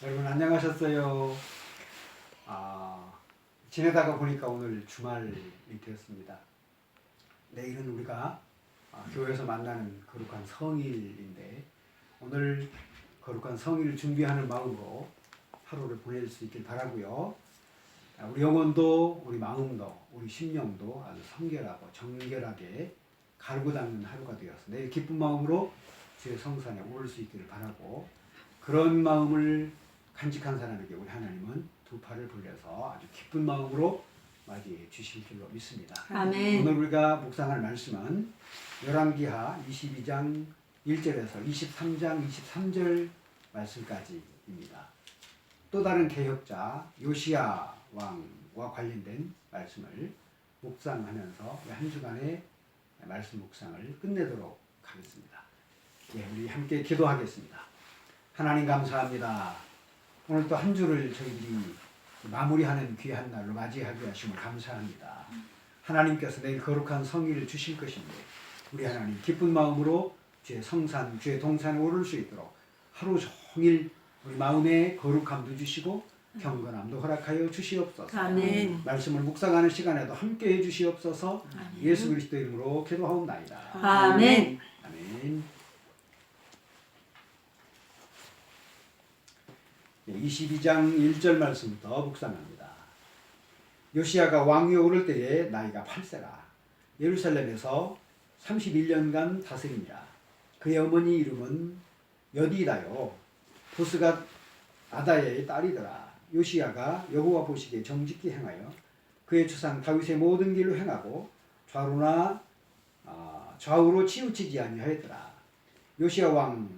여러분 안녕하셨어요. 아, 지내다가 보니까 오늘 주말이 되었습니다. 내일은 우리가 아, 교회에서 만나는 거룩한 성일인데 오늘 거룩한 성일을 준비하는 마음으로 하루를 보낼 수 있길 바라고요. 아, 우리 영혼도 우리 마음도 우리 심령도 아주 성결하고 정결하게 갈고 닦는 하루가 되어서 내일 기쁜 마음으로 주의 성산에 오를 수 있기를 바라고 그런 마음을 간직한 사람에게 우리 하나님은 두 팔을 벌려서 아주 기쁜 마음으로 맞이해 주실 줄로 믿습니다. 아멘. 오늘 우리가 묵상할 말씀은 열왕기하 22장 1절에서 23장 23절 말씀까지입니다. 또 다른 개혁자 요시야 왕과 관련된 말씀을 묵상하면서 한 주간의 말씀 묵상을 끝내도록 하겠습니다. 예, 우리 함께 기도하겠습니다. 하나님 감사합니다. 오늘 또 한 주를 저희들이 마무리하는 귀한 날로 맞이하게 하심을 감사합니다. 하나님께서 내일 거룩한 성의를 주실 것인데 우리 하나님 기쁜 마음으로 주의 성산, 주의 동산에 오를 수 있도록 하루 종일 우리 마음에 거룩함도 주시고 경건함도 허락하여 주시옵소서. 아멘. 말씀을 묵상하는 시간에도 함께 해 주시옵소서. 아멘. 예수 그리스도 이름으로 기도하옵나이다. 아멘. 아멘. 22장 1절 말씀부터 묵상합니다. 요시아가 왕위에 오를 때에 나이가 8세라 예루살렘에서 31년간 다스리니라. 그의 어머니 이름은 여디다요. 보스가 아다야의 딸이더라. 요시아가 여호와 보시기에 정직히 행하여 그의 주상 다윗의 모든 길로 행하고 좌로나 아, 좌우로 치우치지 아니하였더라. 요시아 왕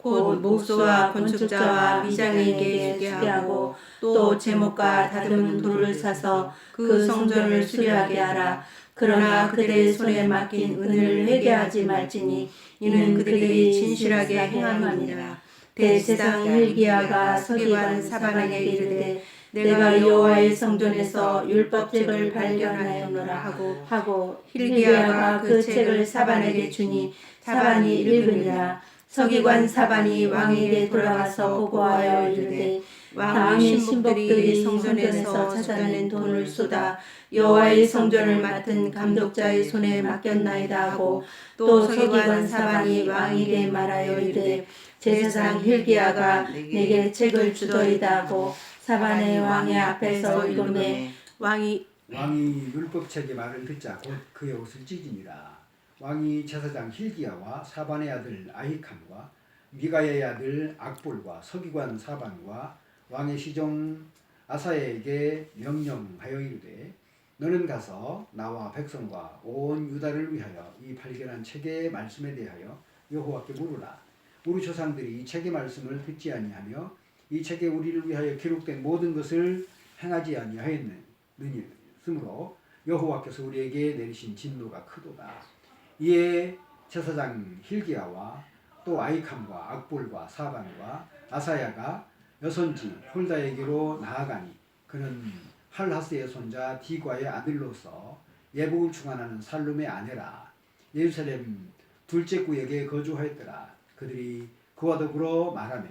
곧 목수와 건축자와 미장에게 주게 하고 또 제목과 다듬은 돌을 사서 그 성전을 수리하게 하라. 그러나 그들의 손에 맡긴 은을 회개하지 말지니 이는 그들이 진실하게 행함이니라. 대제사장 힐기야가 서기관 사반에게 이르되 내가 여호와의 성전에서 율법책을 발견하였노라 하고 하고 힐기야가 그 책을 사반에게 주니 사반이 읽으니라. 서기관 사반이 왕에게 돌아가서 보고하여 이르되 왕의 신복들이 성전에서 찾아낸 돈을 쏟아 여호와의 성전을 맡은 감독자의 손에 맡겼나이다 하고 또 서기관 사반이 왕에게 말하여 이르되 제사장 힐기야가 내게 책을 주더이다 하고 사반의 왕의 앞에서 읽음에 왕이 왕이 율법책의 말을 듣자 곧 그의 옷을 찢으니라. 왕이 제사장 힐기야와 사반의 아들 아히캄과 미가야의 아들 악볼과 서기관 사반과 왕의 시종 아사야에게 명령하여 이르되 너는 가서 나와 백성과 온 유다를 위하여 이 발견한 책의 말씀에 대하여 여호와께 물으라. 우리 조상들이 이 책의 말씀을 듣지 아니하며 이 책에 우리를 위하여 기록된 모든 것을 행하지 아니하였느니므로 여호와께서 우리에게 내리신 진노가 크도다. 이에 제사장 힐기야와 또 아이캄과 악볼과 사반과 아사야가 여선지 홀다에게로 나아가니 그는 할하스의 손자 디과의 아들로서 예복을 충환하는 살룸의 아내라 예루살렘 둘째 구역에 거주하였더라. 그들이 그와 더불어 말하매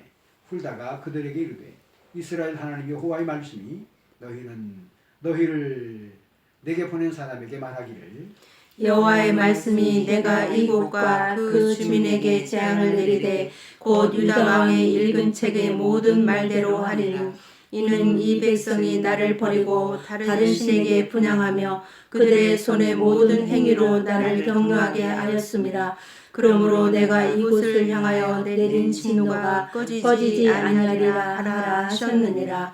훌다가 그들에게 이르되 이스라엘 하나님 여호와의 말씀이 너희는 너희를 내게 보낸 사람에게 말하기를 여호와의 말씀이 내가 이곳과 그 주민에게 재앙을 내리되 곧 유다 왕의 읽은 책의 모든 말대로 하리라. 이는 이 백성이 나를 버리고 다른 신에게 분양하며 그들의 손의 모든 행위로 나를 경유하게 하였습니다. 그러므로 내가 이곳을 향하여 내린 진노가 꺼지지 아니하리라 하라 하셨느니라.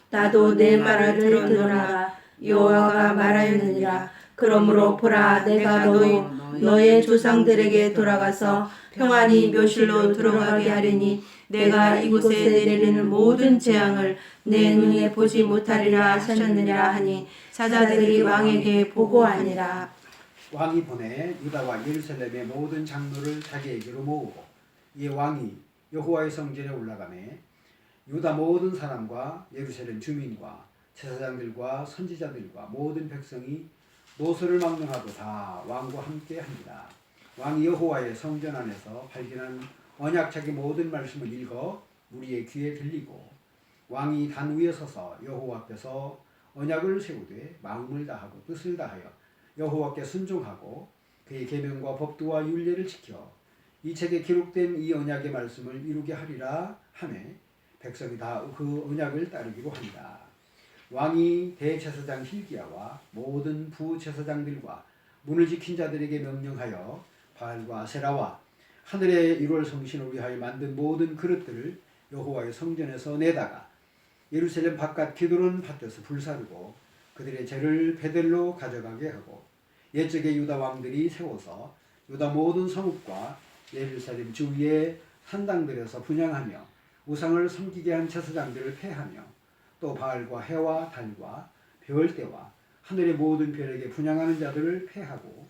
나도 내 말을 들으노라. 여호와가 말하였느니라. 그러므로 보라 내가 너희 너의 조상들에게 돌아가서 평안히 묘실로 들어가게 하리니 내가 이곳에 내리는 모든 재앙을 내 눈에 보지 못하리라 하셨느니라 하니 사자들이 왕에게 보고하니라. 왕이 보내 유다와 예루살렘의 모든 장로를 자기에게로 모으고 이 왕이 여호와의 성전에 올라가매 유다 모든 사람과 예루살렘 주민과 제사장들과 선지자들과 모든 백성이 노소를 막론하고 다 왕과 함께 합니다. 왕이 여호와의 성전 안에서 발견한 언약책의 모든 말씀을 읽어 우리의 귀에 들리고 왕이 단 위에 서서 여호와 앞에서 언약을 세우되 마음을 다하고 뜻을 다하여 여호와께 순종하고 그의 계명과 법도와 율례를 지켜 이 책에 기록된 이 언약의 말씀을 이루게 하리라 하매 백성이 다 그 언약을 따르기로 합니다. 왕이 대제사장 hil기야와 모든 부제사장들과 문을 지킨 자들에게 명령하여 바알과 세라와 하늘의 일월 성신을 위하여 만든 모든 그릇들을 여호와의 성전에서 내다가 예루살렘 바깥 기드론 밭에서 불사르고 그들의 죄를 베델로 가져가게 하고 옛적의 유다 왕들이 세워서 유다 모든 성읍과 예루살렘 주위의 산당들에서 분양하며 우상을 섬기게 한 제사장들을 패하며 또 바알과 해와 달과 별대와 하늘의 모든 별에게 분양하는 자들을 패하고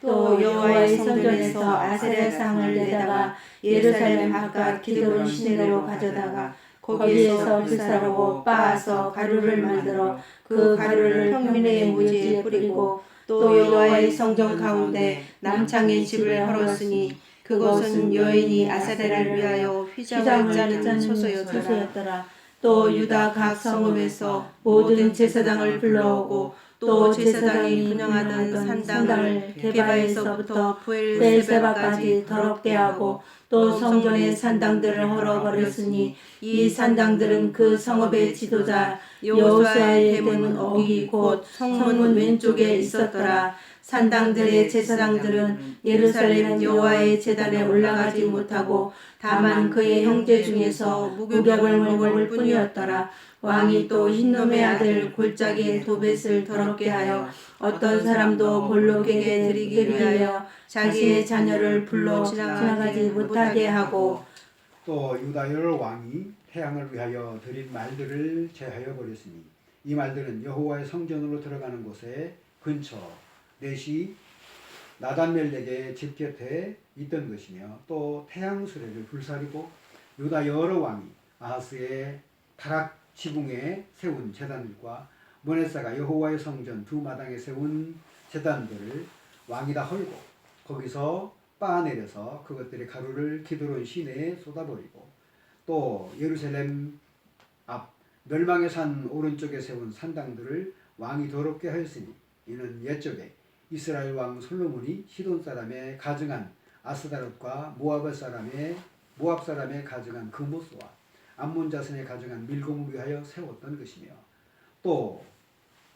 또 여호와의 성전에서 아세라 상을 내다가 예루살렘 바깥 기드론 시내로 가져다가 거기에서 불사르고 빻아서 가루를 만들어 그 가루를 평민의 무지에 뿌리고 또 여호와의 성전 가운데 남창의 집을 헐었으니 그것은 여인이 아세라를 위하여 휘장을 짜는 소소였더라. 또 유다 각 성읍에서 모든 제사장을 불러오고 또 제사장이 분양하던 산당을 게바에서부터 부엘세바까지 더럽게 하고 또 성전의 산당들을 헐어버렸으니 이 산당들은 그 성읍의 지도자 여호수아의 대문 어기 곧 성문 왼쪽에 있었더라. 산당들의 제사장들은 예루살렘 여호와의 제단에 올라가지 못하고 다만 그의 형제 중에서 무격을 먹을 뿐이었더라. 왕이 또 흰놈의 아들 골짜기의 도벳을 더럽게 하여 어떤 사람도 볼록에게 드리기 위하여 자기의 자녀를 불러 지나가지 못하게 하고 또 유다 여러 왕이 태양을 위하여 드린 말들을 제하여 버렸으니 이 말들은 여호와의 성전으로 들어가는 곳에 근처 넷이 나단멜렉의 집 곁에 있던 것이며 또 태양 수레를 불사르고 유다 여러 왕이 아하스의 타락 지붕에 세운 제단들과 모네사가 여호와의 성전 두 마당에 세운 제단들을 왕이 다 헐고 거기서 빻아내려서 그것들의 가루를 기드론 시내에 쏟아버리고 또 예루살렘 앞 멸망의 산 오른쪽에 세운 산당들을 왕이 더럽게 하였으니 이는 옛적에 이스라엘 왕 솔로몬이 시돈 사람의 가증한 아스다롯과 모압 사람의 모압 사람의 가증한 금보스와 암몬 자손의 가증한 밀공을 위하여 세웠던 것이며 또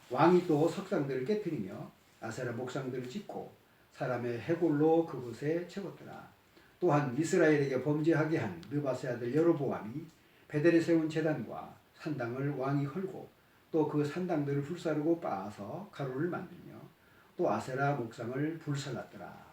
왕이 또 석상들을 깨뜨리며 아세라 목상들을 짓고 사람의 해골로 그곳에 채웠더라. 또한 이스라엘에게 범죄하게 한 느바세 아들 여로보암이 베델에 세운 제단과 산당을 왕이 헐고 또 그 산당들을 불사르고 빻아서 가루를 만들며 또 아세라 목상을 불살랐더라.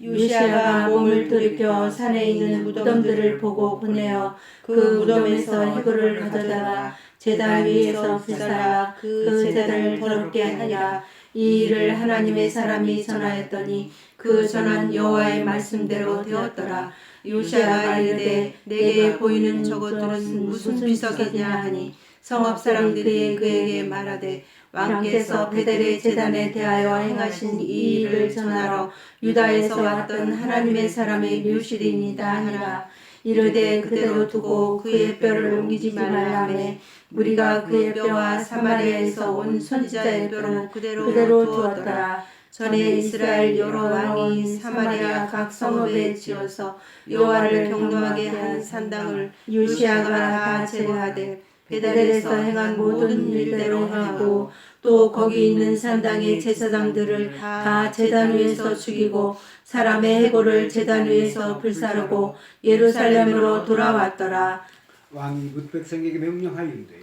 유시아가 몸을 들이켜 산에 있는 무덤들을 보고 보내어 그 무덤에서 해골을 가져다가 제단 위에서 불살라 그 제단을 더럽게 하니라 이 일을 하나님의 사람이 전하였더니 그 전한 여호와의 말씀대로 되었더라 요시아가 이르되 내게 보이는 저것들은 무슨 비석이냐 하니 성읍 사람들이 그에게 말하되 왕께서 베델의 제단에 대하여 행하신 이 일을 전하러 유다에서 왔던 하나님의 사람의 묘실이니다 하니라. 이르되 그대로 두고 그의 뼈를 옮기지 말라매 우리가 그의 뼈와 사마리아에서 온 선지자의 뼈로 그대로, 그대로 두었더라. 전에 이스라엘 여러 왕이 사마리아 각 성읍에 지어서 여호와를 경노하게 한 산당을 요시아가 다 제거하되 베델에서 행한 모든 일대로 행하고 또 거기 있는 산당의 제사장들을 다 제단 위에서 죽이고 사람의 해골을 제단 위에서 불사르고 예루살렘으로 돌아왔더라. 왕이 뭇 백성에게 명령하였되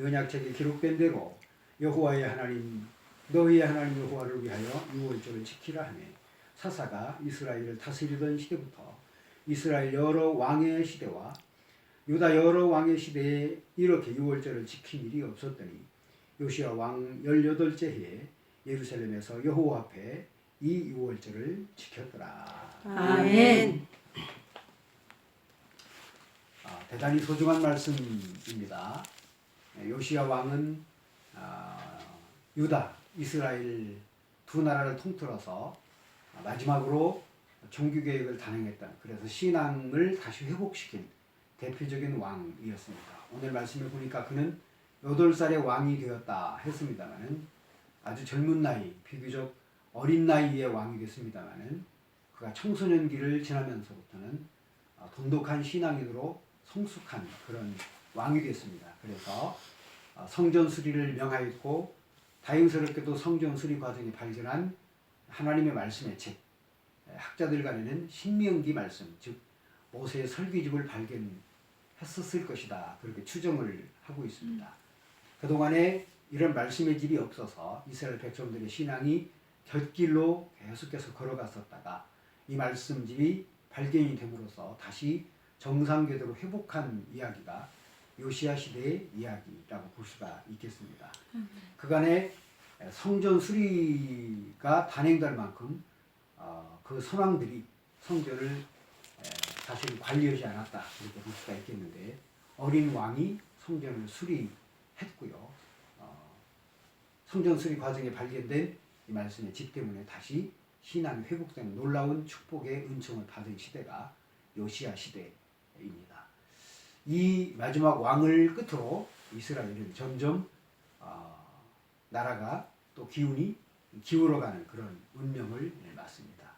언약책에 기록된 대로 여호와의 하나님 너희의 하나님 여호와를 위하여 유월절을 지키라 하며 사사가 이스라엘을 다스리던 시대부터 이스라엘 여러 왕의 시대와 유다 여러 왕의 시대에 이렇게 유월절을 지킨 일이 없었더니 요시아 왕 18째 해에 예루살렘에서 여호와 앞에 이 유월절을 지켰더라. 아멘. 아, 대단히 소중한 말씀입니다. 네, 요시야 왕은 아, 유다, 이스라엘 두 나라를 통틀어서 마지막으로 종교 개혁을 단행했던 그래서 신앙을 다시 회복시킨 대표적인 왕이었습니다. 오늘 말씀에 보니까 그는 8살의 왕이 되었다 했습니다마는 아주 젊은 나이, 비교적 어린 나이의 왕이 됐습니다마는 그가 청소년기를 지나면서부터는 어, 돈독한 신앙인으로 성숙한 그런 왕이 됐습니다. 그래서 어, 성전 수리를 명하였고 다행스럽게도 성전 수리 과정에 발견한 하나님의 말씀의 책 에, 학자들 간에는 신명기 말씀 즉 모세의 설기집을 발견 했었을 것이다 그렇게 추정을 하고 있습니다. 그동안에 이런 말씀의 집이 없어서 이스라엘 백성들의 신앙이 곁길로 계속해서 걸어갔었다가 이 말씀집이 발견이 됨으로써 다시 정상 궤도로 회복한 이야기가 요시아 시대의 이야기라고 볼 수가 있겠습니다. 그간에 성전 수리가 단행될 만큼 어, 그 선왕들이 성전을 에, 사실 관리하지 않았다 이렇게 볼 수가 있겠는데 어린 왕이 성전을 수리했고요. 어, 성전 수리 과정에 발견된 이 말씀의 집 때문에 다시 신앙이 회복된 놀라운 축복의 은총을 받은 시대가 요시아 시대입니다. 이 마지막 왕을 끝으로 이스라엘은 점점 어, 나라가 또 기운이 기울어가는 그런 운명을 맞습니다.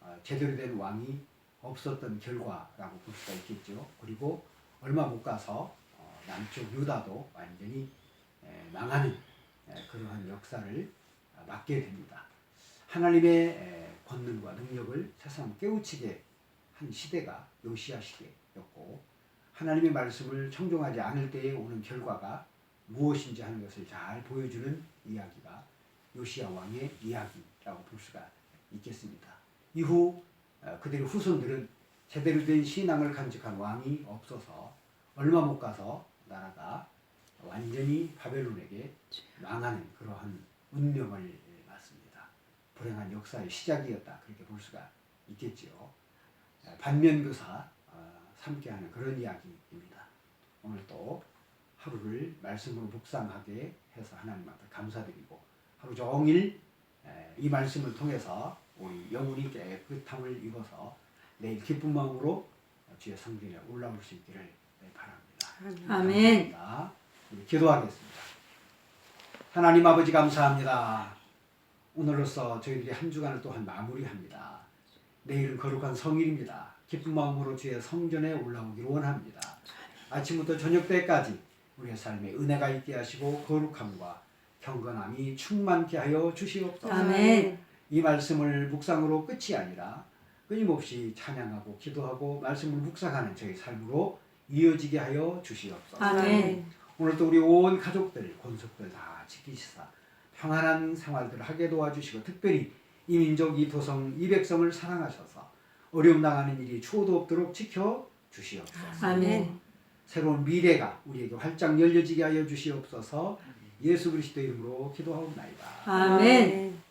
어, 제대로 된 왕이 없었던 결과라고 볼 수가 있겠죠. 그리고 얼마 못 가서 어, 남쪽 유다도 완전히 에, 망하는 에, 그러한 역사를 아, 맞게 됩니다. 하나님의 에, 권능과 능력을 세상 깨우치게 한 시대가 요시아 시대였고 하나님의 말씀을 청종하지 않을 때에 오는 결과가 무엇인지 하는 것을 잘 보여주는 이야기가 요시아 왕의 이야기라고 볼 수가 있겠습니다. 이후 어, 그들의 후손들은 제대로 된 신앙을 간직한 왕이 없어서 얼마 못 가서 나라가 완전히 바벨론에게 망하는 그러한 운명을 맞습니다. 불행한 역사의 시작이었다 그렇게 볼 수가 있겠지요. 에, 반면교사 어, 삼게하는 그런 이야기입니다. 오늘 또 하루를 말씀으로 묵상하게 해서 하나님 앞에 감사드리고 하루 종일 에, 이 말씀을 통해서 우리 영혼이 깨끗함을 입어서 내일 기쁜 마음으로 주의 성전에 올라올 수 있기를 네, 바랍니다. 아멘. 감사합니다. 우리 기도하겠습니다. 하나님 아버지 감사합니다. 오늘로써 저희들이 한 주간을 또한 마무리합니다. 내일은 거룩한 성일입니다. 기쁜 마음으로 주의 성전에 올라오기를 원합니다. 아침부터 저녁 때까지 우리의 삶에 은혜가 있게 하시고 거룩함과 경건함이 충만케 하여 주시옵소서. 아멘. 이 말씀을 묵상으로 끝이 아니라 끊임없이 찬양하고 기도하고 말씀을 묵상하는 저희 삶으로 이어지게 하여 주시옵소서. 아멘. 오늘도 우리 온 가족들, 권속들 다 지키시사 평안한 생활들 하게 도와주시고 특별히 이 민족, 이 도성, 이 백성을 사랑하셔서 어려움 당하는 일이 추호도 없도록 지켜 주시옵소서. 아멘. 새로운 미래가 우리에게 활짝 열려지게 하여 주시옵소서. 예수 그리스도 이름으로 기도하옵나이다. 아멘.